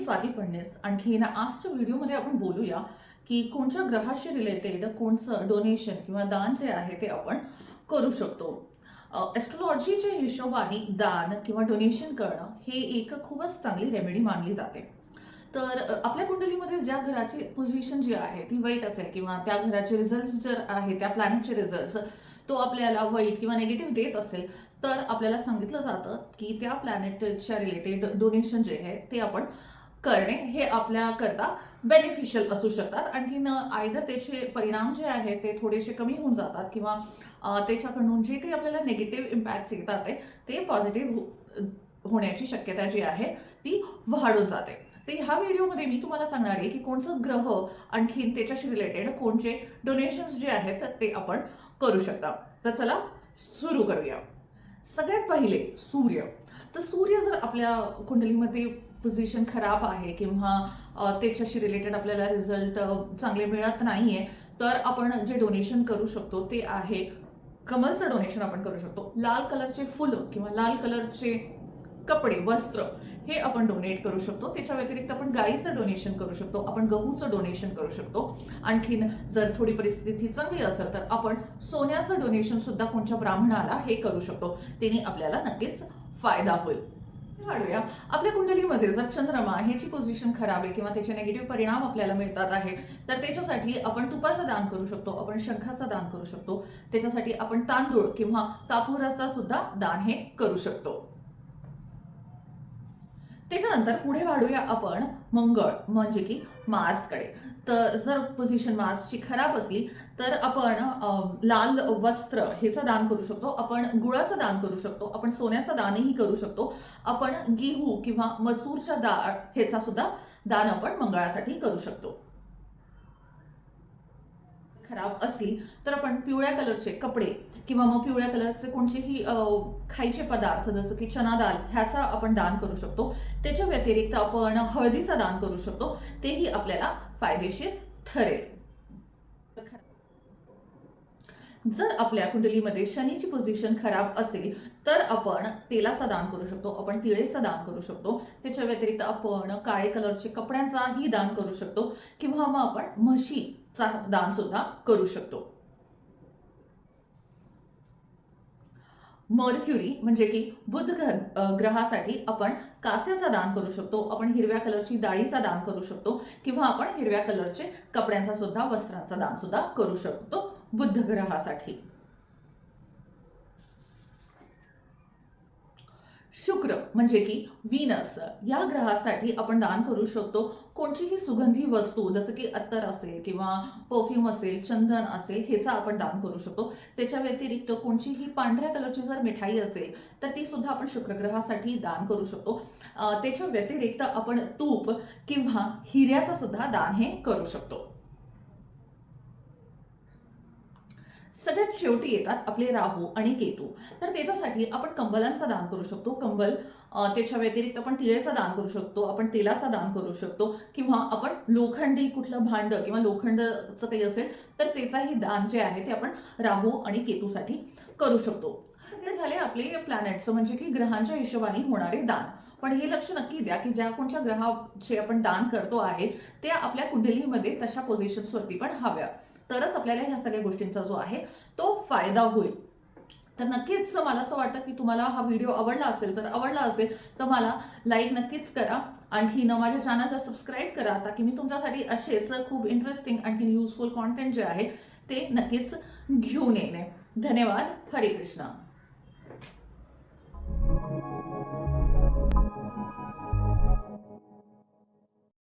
स्वादी पडणेस आणखी ना आजच्या व्हिडिओमध्ये आपण बोलूया की कोणत्या ग्रहाशी रिलेटेड कोणचं डोनेशन किंवा दान जे आहे ते आपण करू शकतो. ॲस्ट्रॉलॉजीच्या हिशोबाने दान किंवा डोनेशन करणं हे एक खूपच चांगली रेमेडी मानली जाते. तर आपल्या कुंडलीमध्ये ज्या घराची पोझिशन जी आहे ती वाईट असेल किंवा त्या घराचे रिझल्ट जर आहे त्या प्लॅनेटचे रिझल्ट तो आपल्याला वाईट किंवा निगेटिव्ह देत असेल तर आपल्याला सांगितलं जातं की त्या प्लॅनेटच्या रिलेटेड डोनेशन जे आहे ते आपण करणे हे आपल्याकरता बेनिफिशियल असू शकतात. आणखीन आयदर त्याचे परिणाम जे आहेत ते थोडेसे कमी होऊन जातात किंवा त्याच्याकडून जे काही आपल्याला निगेटिव्ह इम्पॅक्ट्स येतात ते पॉझिटिव्ह हो, होण्याची शक्यता जी आहे ती वाढून जाते. तर ह्या व्हिडिओमध्ये मी तुम्हाला सांगणार आहे की कोणचं ग्रह आणखीन त्याच्याशी रिलेटेड कोणचे डोनेशन्स जे आहेत ते आपण करू शकता. तर चला सुरू करूया. सगळ्यात पहिले सूर्य. तर सूर्य जर आपल्या कुंडलीमध्ये पोझिशन खराब आहे किंवा त्याच्याशी रिलेटेड आपल्याला रिझल्ट चांगले मिळत नाही आहे तर आपण जे डोनेशन करू शकतो ते आहे. कमलचं डोनेशन आपण करू शकतो. लाल कलरचे फुलं किंवा लाल कलरचे कपडे वस्त्र हे आपण डोनेट करू शकतो. त्याच्या व्यतिरिक्त आपण गाईचं डोनेशन करू शकतो. आपण गहूचं डोनेशन करू शकतो. आणखीन जर थोडी परिस्थिती चांगली असेल तर आपण सोन्याचं डोनेशन सुद्धा कोणत्या ब्राह्मणाला हे करू शकतो. त्याने आपल्याला नक्कीच फायदा होईल. वाढूया. आपल्या कुंडलीमध्ये जर चंद्रमा ह्याची पोझिशन खराब आहे किंवा त्याचे नेगेटिव्ह परिणाम आपल्याला मिळतात आहे तर त्याच्यासाठी आपण तुपाचं दान करू शकतो आपण शंखाचं दान करू शकतो. त्याच्यासाठी आपण तांदूळ किंवा कापुराचा सुद्धा दान हे करू शकतो. त्याच्यानंतर पुढे वाढूया आपण मंगळ म्हणजे की मार्सकडे तर जर पोझिशन मार्सची खराब असली तर आपण लाल वस्त्र हेचं दान करू शकतो आपण गुळाचं दान करू शकतो आपण सोन्याचं दानही करू शकतो आपण गेहू किंवा मसूरच्या डाळ ह्याचा सुद्धा दान आपण मंगळासाठी करू शकतो. खराब असली तर आपण पिवळ्या कलरचे कपडे किंवा मग पिवळ्या कलरचे कोणतेही खायचे पदार्थ जसं की चना दाल ह्याचा आपण दान करू शकतो. त्याच्या व्यतिरिक्त आपण हळदीचा दान करू शकतो. तेही आपल्याला फायदेशीर ठरेल. जर आपल्या कुंडलीमध्ये शनीची पोझिशन खराब असेल तर आपण तेलाचा दान करू शकतो. आपण तिळेचं दान करू शकतो. त्याच्या व्यतिरिक्त आपण काळे कलरचे कपड्यांचाही दान करू शकतो. किंवा मग आपण म्हशी चा दान सुद्धा करू शकतो. मर्क्युरी म्हणजे की बुध ग्रह- ग्रहासाठी आपण कास्याचा दान करू शकतो आपण हिरव्या कलरची डाळीचा दान करू शकतो किंवा आपण हिरव्या कलरचे कपड्यांचा सुद्धा वस्त्रांचा दान सुद्धा करू शकतो बुद्ध ग्रहासाठी. शुक्र म्हणजे की व्हीनस या ग्रहासाठी आपण दान करू शकतो कोणतीही सुगंधी वस्तू जसं की अत्तर असेल किंवा परफ्यूम असेल चंदन असेल ह्याचा आपण दान करू शकतो. त्याच्या व्यतिरिक्त कोणतीही पांढऱ्या कलरची जर मिठाई असेल तर ती सुद्धा आपण शुक्रग्रहासाठी दान करू शकतो. त्याच्या व्यतिरिक्त आपण तूप किंवा हिऱ्याचं सुद्धा दान हे करू शकतो. सगळ्यात शेवटी येतात आपले राहू आणि केतू. तर त्याच्यासाठी आपण कंबलांचा दान करू शकतो. कंबल त्याच्या व्यतिरिक्त आपण तिळेचा दान करू शकतो. आपण तेलाचा दान करू शकतो. किंवा आपण लोखंडी कुठलं भांड किंवा लोखंडचं काही असेल तर त्याचाही दान जे आहे ते आपण राहू आणि केतूसाठी करू शकतो. हे झाले आपले प्लॅनेट्स म्हणजे की ग्रहांच्या हिशोबाने होणारे दान. पण हे लक्ष नक्की द्या की ज्या कोणत्या ग्रहाचे आपण दान करतो आहे त्या आपल्या कुंडलीमध्ये तशा पोझिशन्सवरती पण हव्या. तरच आपल्याला ह्या सगळ्या गोष्टींचा जो आहे तो फायदा होईल. तर नक्कीच मला असं वाटतं की तुम्हाला हा व्हिडिओ आवडला असेल जर आवडला असेल तर मला लाईक नक्कीच करा. आणखीन माझ्या चॅनलला सबस्क्राईब करा. ताकी मी तुमच्यासाठी असेच खूप इंटरेस्टिंग आणखीन युजफुल कॉन्टेंट जे आहे ते नक्कीच घेऊन येणे धन्यवाद. हरे कृष्णा.